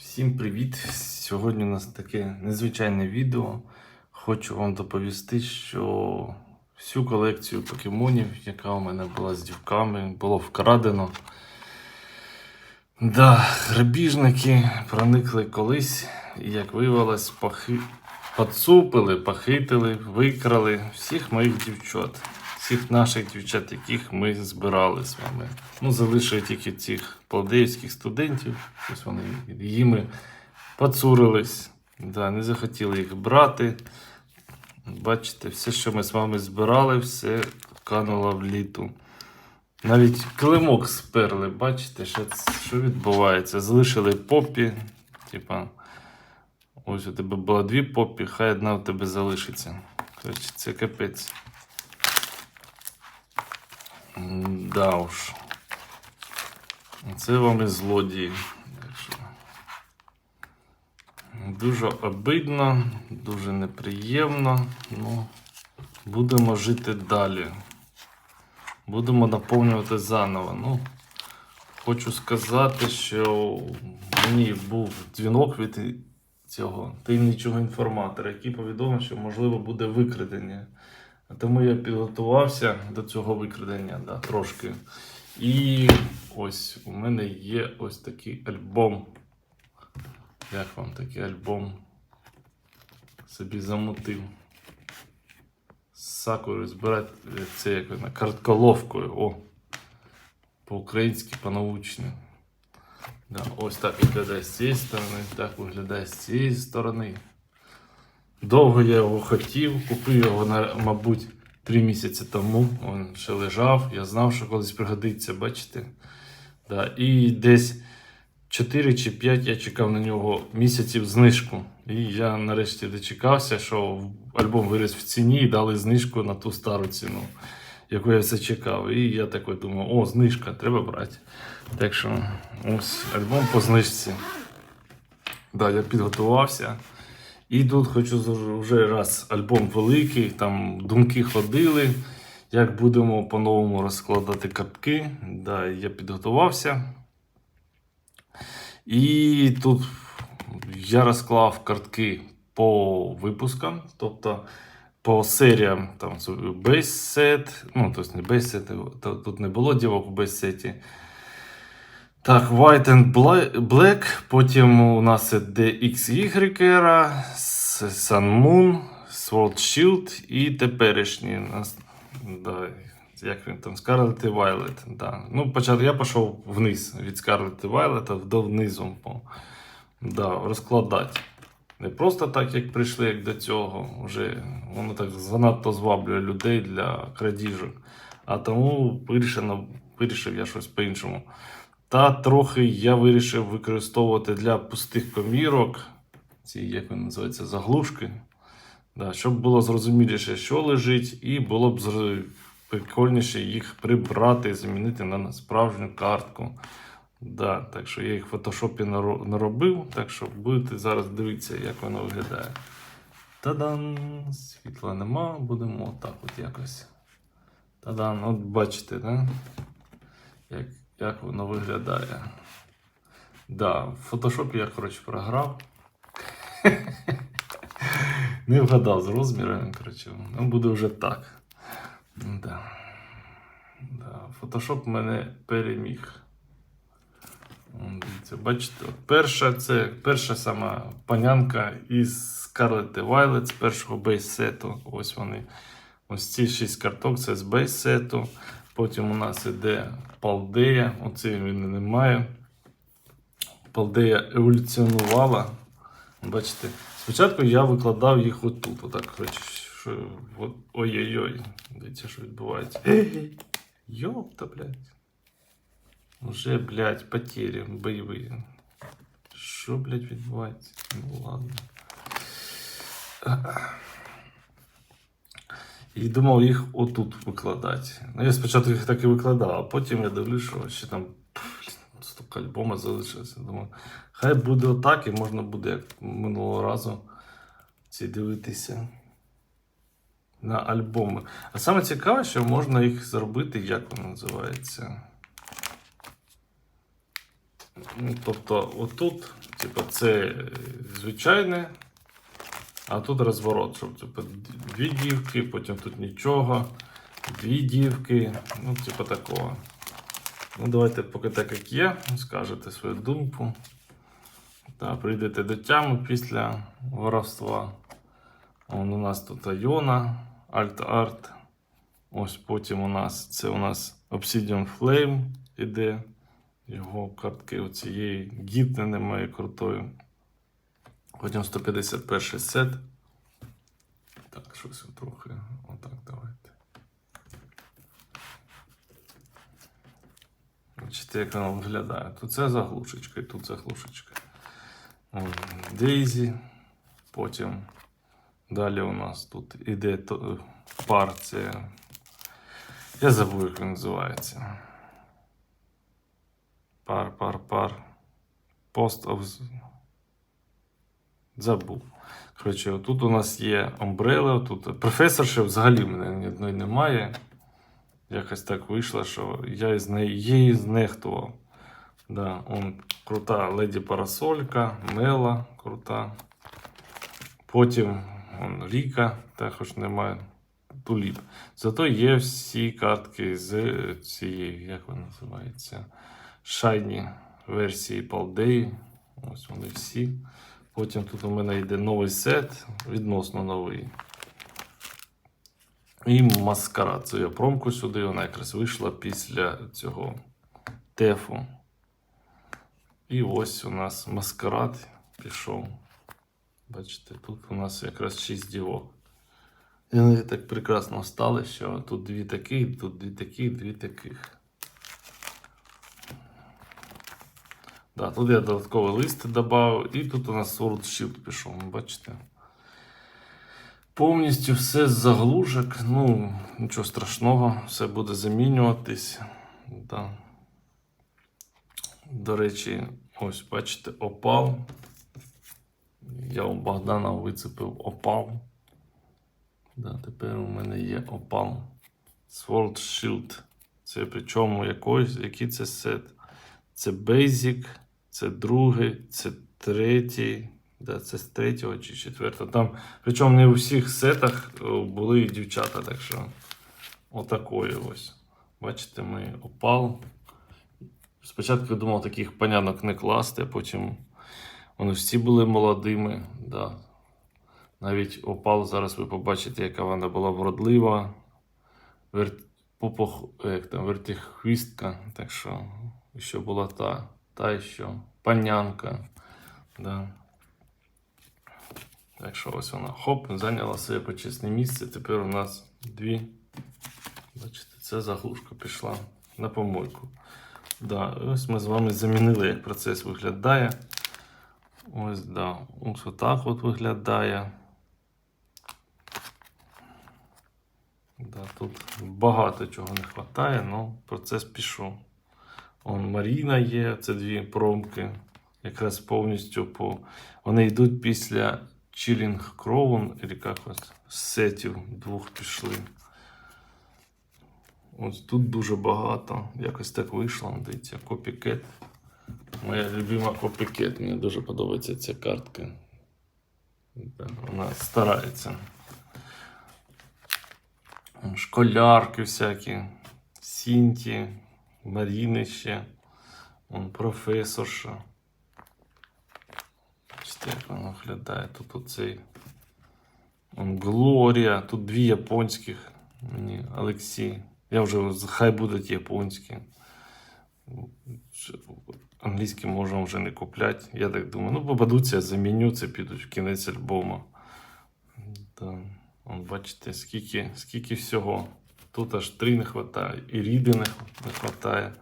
Всім привіт! Сьогодні у нас таке незвичайне відео. Хочу вам доповісти, що всю колекцію покемонів, яка у мене була з дівками, було вкрадено. Да, грабіжники проникли колись, і як виявилось, похи... поцупили, похитили, викрали всіх моїх дівчат, всіх наших дівчат, яких ми збирали з вами. Ну, залишили тільки цих плавдеївських студентів, ось вони їми поцурились, да, не захотіли їх брати. Бачите, все, що ми з вами збирали, все кануло в літу. Навіть килимок сперли, бачите, що, що відбувається. Залишили попі. Типа, ось у тебе було дві попі, хай одна у тебе залишиться. Це капець. Да уж. Це вам і злодії. Дуже обидно, дуже неприємно. Ну, будемо жити далі. Будемо наповнювати заново. Ну, хочу сказати, що мені був дзвінок від цього таємничого інформатора, який повідомив, що можливо буде викрадення. Тому я підготувався до цього викрадення да, трошки. І ось у мене є ось такий альбом. Як вам такий альбом? Собі замутив. З сакурою збирати е, це як вона, картколовкою. О! По-українськи, по-научно. Да, ось так виглядає з цієї сторони, так виглядає з цієї сторони. Довго я його хотів, купив його, мабуть, три місяці тому. Він ще лежав. Я знав, що колись пригодиться, бачите? Да. І десь 4 чи 5 я чекав на нього місяців знижку. І я нарешті дочекався, що альбом виріс в ціні і дали знижку на ту стару ціну, яку я все чекав. І я такий думав, о, знижка, треба брати. Так що ось альбом по знижці. Да, я підготувався. І тут хочу вже раз альбом великий, там думки ходили, як будемо по-новому розкладати картки. Да, я підготувався. І тут я розклав картки по випускам, тобто по серіям там бейс-сет, ну, тобто не бейс-сет, тут не було дівок в бейс-сеті. Так, White and Black, потім у нас іде XY Era, Sun Moon, Sword Shield і теперішній. Да, як він там, Scarlet і Violet. Да. Ну, почав, я пішов вниз від Scarlet і Violet до внизу. Да, розкладати. Не просто так, як прийшли, як до цього. Вже воно так занадто зваблює людей для крадіжок. А тому вирішено, вирішив я щось по-іншому. Та трохи я вирішив використовувати для пустих комірок, ці, як вони називаються, заглушки. Да, щоб було зрозуміліше, що лежить, і було б прикольніше їх прибрати, і замінити на справжню картку. Да, так що я їх в фотошопі наробив, так що будете зараз дивитися, як воно виглядає. Та-дан! Світла нема, будемо отак от якось. Та-дан, от бачите, да? як, як воно виглядає. Да, в фотошопі я, коротше, програв. Не вгадав з розмірами, коротше. Ну, буде вже так. Да. Да. Фотошоп мене переміг. Дивіться, бачите, перша це перша сама панянка із Scarlet Violet з першого бейс-сету. Ось вони. Ось ці шість карток це з бейс-сету. Потім у нас іде Палдея. Оце він немає. Палдея еволюціонувала. Бачите, спочатку я викладав їх отут. Отак, ой-ой-ой. Дивіться, що відбувається. Йопта, блядь. Уже, блядь, потери бойові. Що, блядь, відбувається? Ну ладно. І думав їх отут викладати. Ну, я спочатку їх так і викладав, а потім я дивлюсь, що ще там стільки альбома залишилося. Думаю, хай буде отак, і можна буде, як минулого разу, ці дивитися на альбоми. А саме цікаве, що можна їх зробити, як воно називається. Ну, тобто, отут Типа, це звичайне, а тут розворот, щоб типа, дві дівки, потім тут нічого, дві дівки, ну, типа такого. Ну, давайте поки так, як є, скажете свою думку. Та, прийдете до тями після воровства. Вон у нас тут Айона, Alt Art. Ось потім у нас це у нас Obsidian Flame іде. Його картки оцієї гідни немає крутої. Потім 151 сет. Так, щось трохи. Отак давайте. Бачите, як воно виглядає. Тут це заглушечка і тут заглушечка. Дейзі. Потім далі у нас тут іде то- пар. Це. Я забув, як він називається. Пар, пар, пар. Пост of... Забув. Коротше, тут у нас є омбрела, тут професорши взагалі в мене ні одної немає. Якось так вийшло, що я із неї її знехтував. Да, он крута леді Парасолька, Мела крута. Потім он, Ріка також немає. Туліп. Зато є всі картки з цієї, як вона називається, Shiny версії Paldei. Ось вони всі. Потім тут у мене йде новий сет, відносно новий. І маскарад. Це я промку сюди, вона якраз вийшла після цього тефу. І ось у нас маскарад пішов. Бачите, тут у нас якраз 6 дівок. І вони так прекрасно стали, що тут дві такі, тут дві такі, дві таких. Да, тут я додатковий лист додав, і тут у нас Sword Shield пішов, бачите. Повністю все з заглушок. Ну, нічого страшного, все буде замінюватись. Да. До речі, ось бачите, опал. Я у Богдана вицепив опал. Да, тепер у мене є опал. Sword Shield. Це причому якийсь, який це сет? Це Basic, це другий, це третій. Да, це з третього чи четвертого. Там, причому не у всіх сетах були і дівчата, так що отакої ось. Бачите, ми опал. Спочатку я думав таких панянок не класти, а потім вони всі були молодими. Да. Навіть опал зараз ви побачите, яка вона була вродлива. Вер... Попох... як там, вертихвістка. Так що ще була та, та що панянка. Да. Так що ось вона хоп, зайняла своє почесне місце. Тепер у нас дві. Бачите, це заглушка пішла на помойку. Да, ось ми з вами замінили, як процес виглядає. Ось, да. Ось отак от виглядає. Да, тут багато чого не вистачає, але процес пішов. Он Маріна є, це дві промки. Якраз повністю по. Вони йдуть після Chilling Crown, або якось сетів двох пішли. Ось тут дуже багато. Якось так вийшло. Дивіться, копікет. Моя любима копікет. Мені дуже подобається ця картка. Вона старається. Школярки всякі, Сінті, Маріни ще, он професорша. Як вона виглядає. Тут оцей. Глорія, тут дві японських. Мені Олексій. Я вже хай будуть японські. Англійські можемо вже не купляти. Я так думаю, ну попадуться, я заміню це, підуть в кінець альбому. Да. Бачите, скільки, скільки всього. Тут аж три не вистачає, і ріди не, вистачає.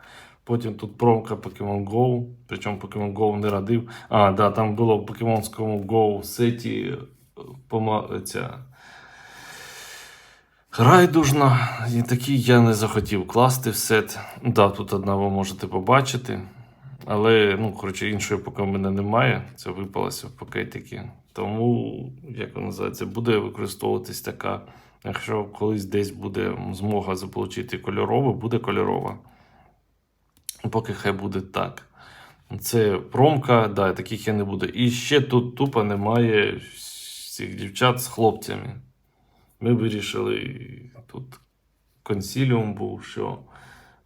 Потім тут промка Pokemon Go, причому Pokemon Go не радив. А, да, там було в Pokemon Go сеті е, ця, райдужна. І такий я не захотів класти в сет. Да, тут одна ви можете побачити. Але, ну, коротше, іншої поки в мене немає. Це випалося в пакетики. Тому, як воно називається, буде використовуватись така. Якщо колись десь буде змога заполучити кольорову, буде кольорова. Поки хай буде так. Це промка, да, таких я не буду. І ще тут тупо немає всіх дівчат з хлопцями. Ми вирішили тут консіліум був, що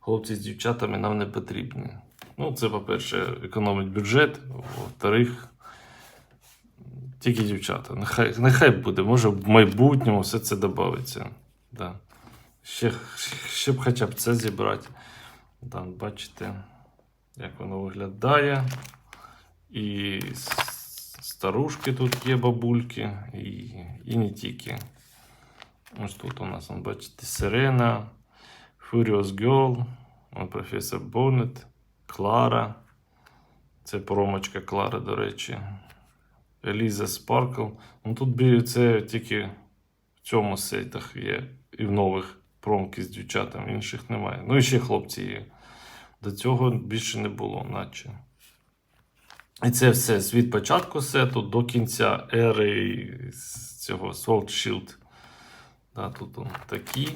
хлопці з дівчатами нам не потрібні. Ну, це, по-перше, економить бюджет, во-вторых, тільки дівчата. Нехай, нехай буде, може в майбутньому все це додається. Да. Ще, ще б хоча б це зібрати. Там, бачите, як воно виглядає. І старушки тут є бабульки, і, і не тільки. Ось тут у нас, бачите, Сирена, Furious Girl, професор Боннет, Клара. Це промочка Клари, до речі. Еліза Спаркл. Ну тут це тільки в цьому сетах є і в нових промки з дівчатами, інших немає. Ну і ще хлопці є. До цього більше не було, наче. І це все з від початку сету до кінця ери цього Sword Shield. Да, тут он такі.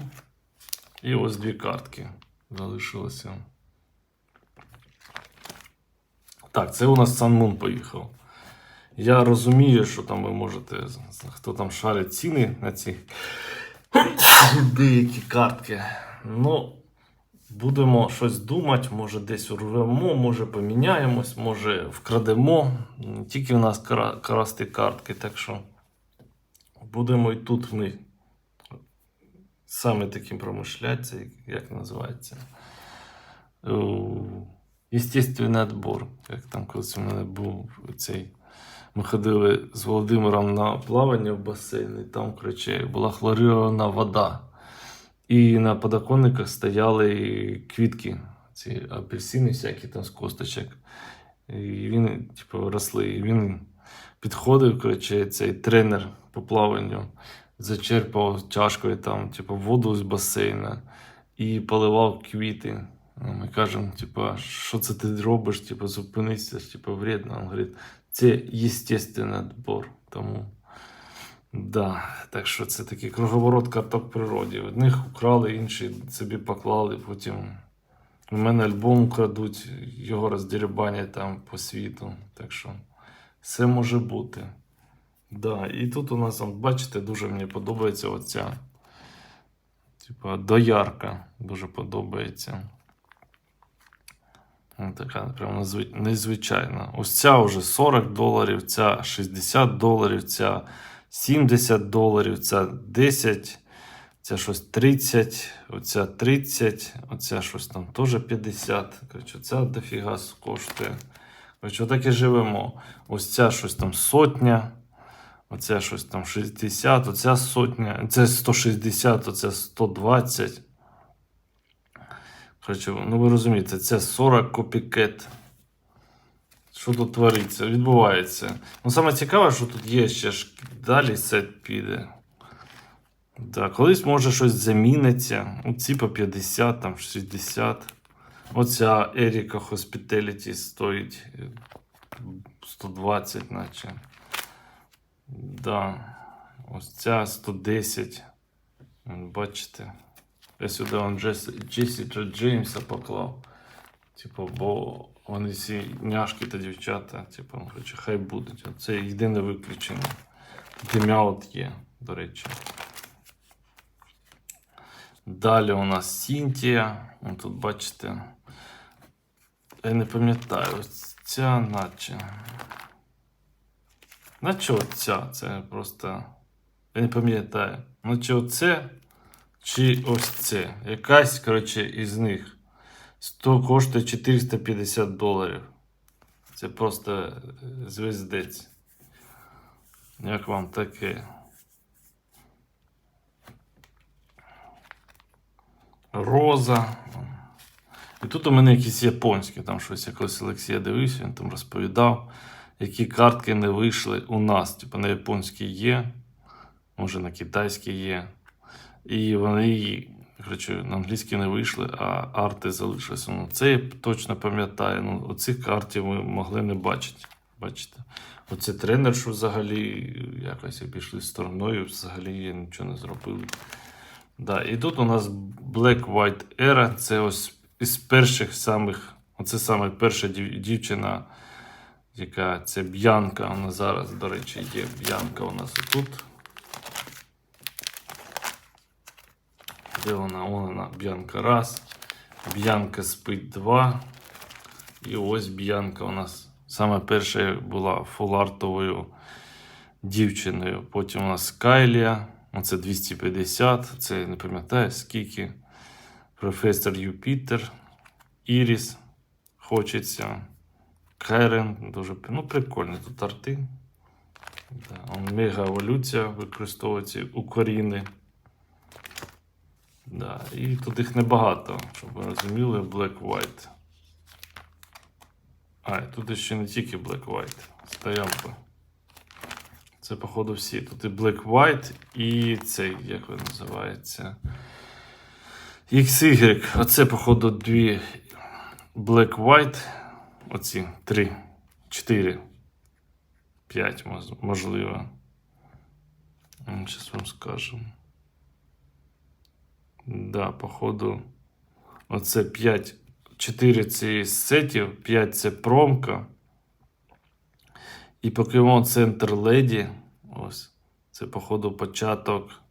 І ось дві картки залишилося. Так, це у нас Sun Moon поїхав. Я розумію, що там ви можете, хто там шарить ціни на ці деякі картки. Ну, будемо щось думати, може десь урвемо, може поміняємось, може вкрадемо. Тільки в нас красти картки, так що будемо і тут в них саме таким промишляти, це як називається. Е, Естественний відбор. Як там колись у мене був цей. Ми ходили з Володимиром на плавання в басейн, і там, коротше, була хлорирована вода. І на подоконниках стояли квітки, ці апельсини, всякі там з косточок. І він, типу, росли. І він підходив, коротше, цей тренер по плаванню, зачерпав чашкою там, типу, воду з басейна і поливав квіти. Ми кажемо, типу, що це ти робиш? Типу, зупинися, типу, вредно. Він говорить, це естественний відбор. Тому да, так що це такий круговорот карток в природі. Одних украли, інші собі поклали, потім. У мене альбом крадуть, його роздерибанять там по світу. Так що все може бути. Да, і тут у нас, бачите, дуже мені подобається оця. Типа доярка дуже подобається. Така прям незвичайна. Ось ця вже 40 доларів, ця 60 доларів, ця 70 доларів, ця 10, ця щось 30, оця 30, оця щось там теж 50. Коротше, ця дофіга коштує. Коротше, отак і живемо. Ось ця щось там сотня. Оця щось там 60, оця сотня, це 160, оця 120. Коротше, ну ви розумієте, це 40 копікет. Що тут твориться? Відбувається. Ну, саме цікаве, що тут є ще ж далі сет піде. Да, колись може щось заміниться. Оці по 50, там 60. Оця Еріка Hospitality стоїть е, 120, наче. Да. Ось ця 110. Бачите. Я сюди он Джесі, Джесіка Джеймса поклав. Типу, бо вони всі няшки та дівчата, типу, ну, коротше, хай будуть. Це єдине виключення. Тут от є, до речі. Далі у нас Сінтія. Тут бачите. Я не пам'ятаю, ось ця наче. Наче оця, це просто. Я не пам'ятаю. Наче оце, чи ось це. Якась, коротше, із них. 100 коштує 450 доларів. Це просто е, звездець. Як вам таке? Роза. І тут у мене якісь японські, там щось якось Олексія дивився, він там розповідав, які картки не вийшли у нас. Типу на японській є, може на китайській є. І вони, коротше, на англійській не вийшли, а арти залишилися. Ну, це я точно пам'ятаю. Ну, оцих картів ми могли не бачити. Бачите? Оце тренер, що взагалі якось обійшли стороною, взагалі нічого не зробив. Да, і тут у нас Black White Era. Це ось із перших самих Оце саме перша дів- дівчина, яка це Б'янка. Вона зараз, до речі, є Б'янка у нас отут. Де вона? Вон вона, Б'янка раз. Б'янка спить два. І ось Б'янка у нас саме перша була фулартовою дівчиною. Потім у нас Кайлія. Оце 250. Це не пам'ятаю скільки. Професор Юпітер. Іріс. Хочеться. Керен. Дуже ну, прикольні тут арти. Да. Мега еволюція використовується у коріни. Да. І тут їх небагато, щоб ви розуміли, Black White. А, і тут ще не тільки Black White. Стоянка. Це, походу, всі. Тут і Black White, і цей, як він називається. XY. Оце, походу, дві Black White. Оці три, чотири, п'ять, мож- можливо. Зараз вам скажу. Да, походу. Оце 5, 4 ці сетів, 5 це промка. І Pokemon Center Lady. Ось. Це, походу, початок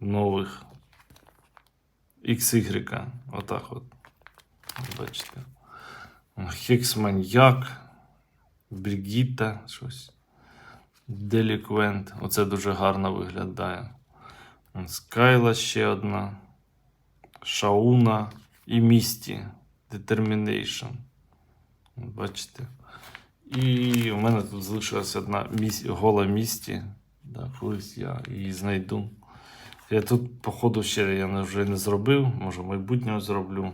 нових XY. Отак от. Бачите. Хексманьяк. Бригіта. Щось. Деліквент. Оце дуже гарно виглядає. Скайла ще одна. Шауна і Місті. Determination. Бачите. І у мене тут залишилася одна міс... гола місті. Да, колись я її знайду. Я тут, походу, ще я вже не зробив, може в майбутньому зроблю.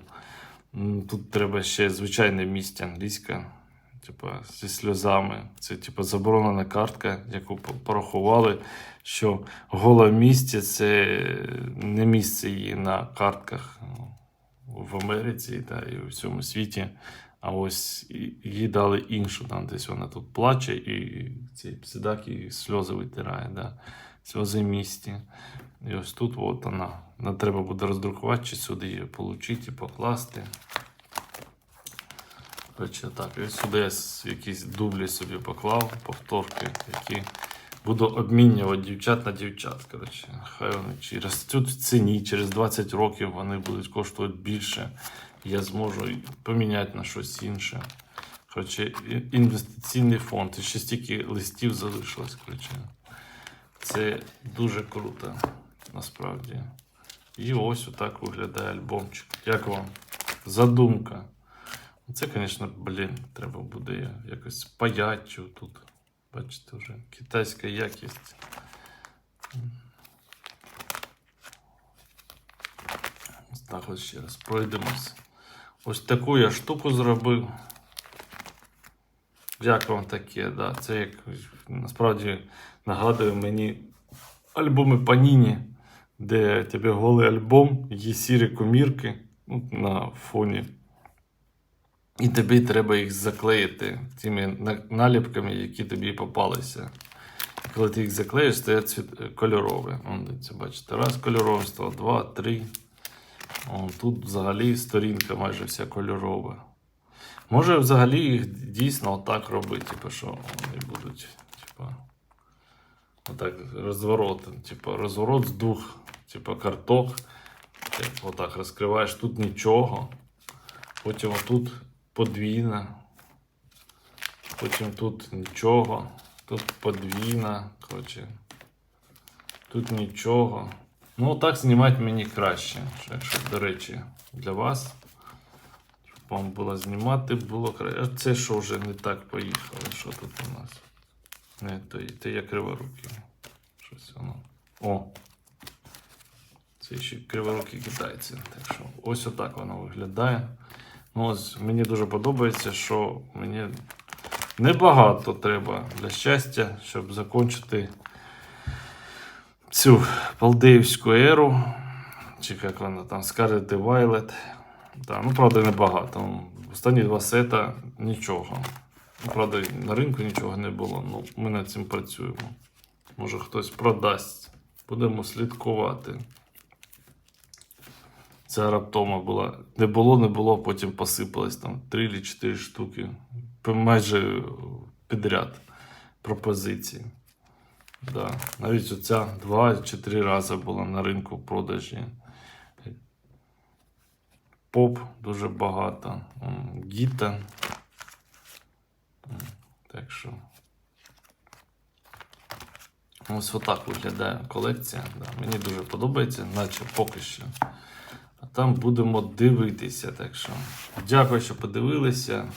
Тут треба ще звичайне місце англійське, типа зі сльозами. Це типа заборонена картка, яку порахували, що голе місце це не місце її на картках ну, в Америці та і у всьому світі. А ось їй дали іншу, там десь вона тут плаче, і цей псидак їй сльози витирає. Да? Сльози місті. І ось тут от вона. Нам треба буде роздрукувати, чи сюди її отримати і покласти. Коротше, так, і сюди я якісь дублі собі поклав, повторки, які буду обмінювати дівчат на дівчат. Коротше, хай вони чи ростуть в ціні, через 20 років вони будуть коштувати більше. Я зможу поміняти на щось інше. Коротше, інвестиційний фонд. І ще стільки листів залишилось. Коротше. Це дуже круто, насправді. І ось отак виглядає альбомчик. Як вам? Задумка. Це, звісно, блін, треба буде якось паять тут. Бачите, вже китайська якість. Ось так ось ще раз пройдемось. Ось таку я штуку зробив. Як вам таке, да? Це як насправді нагадує мені альбоми Паніні, де тебе голий альбом, є сірі комірки ну, на фоні. І тобі треба їх заклеїти тими наліпками, які тобі попалися. Коли ти їх заклеїш, стає цвіт кольорове. Дивіться, бачите, раз кольорове стало, два, три. О, тут взагалі сторінка майже вся кольорова. Може взагалі їх дійсно отак робити, типу, що вони будуть, типу, отак розворот, типу, розворот з двох, типу, карток. Отак розкриваєш, тут нічого. Потім отут подвійна. Потім тут нічого. Тут подвійна. Коротше. Тут нічого. Ну, так знімати мені краще. Якщо, до речі, для вас. Щоб вам було знімати, було краще. А це що вже не так поїхало? Що тут у нас? Не, то, то я криворукий. Щось воно. О! Це ще криворукі китайці. Так що ось отак воно виглядає. Ну, ось мені дуже подобається, що мені небагато треба для щастя, щоб закінчити цю палдеївську еру. Чи як вона там Scarlet і Violet. Да, ну, правда, небагато. Ну, Останні два сета нічого. Ну, Правда, на ринку нічого не було. Ну, ми над цим працюємо. Може хтось продасть. Будемо слідкувати. Ця раптома була. Не було, не було, потім посипалось там 3 чи 4 штуки. Майже підряд пропозиції. Да. Навіть оця два чи три рази була на ринку продажі. Поп дуже багато. Гіта. Так що. Ось отак виглядає колекція. Да. Мені дуже подобається, наче поки що. Там будемо дивитися. Так що. Дякую, що подивилися.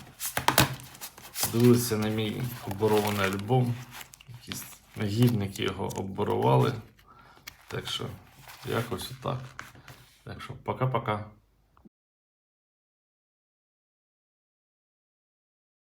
Подивилися на мій оборований альбом. Якісь гідники його обборували. Так що, якось отак. Так що, пока-пока.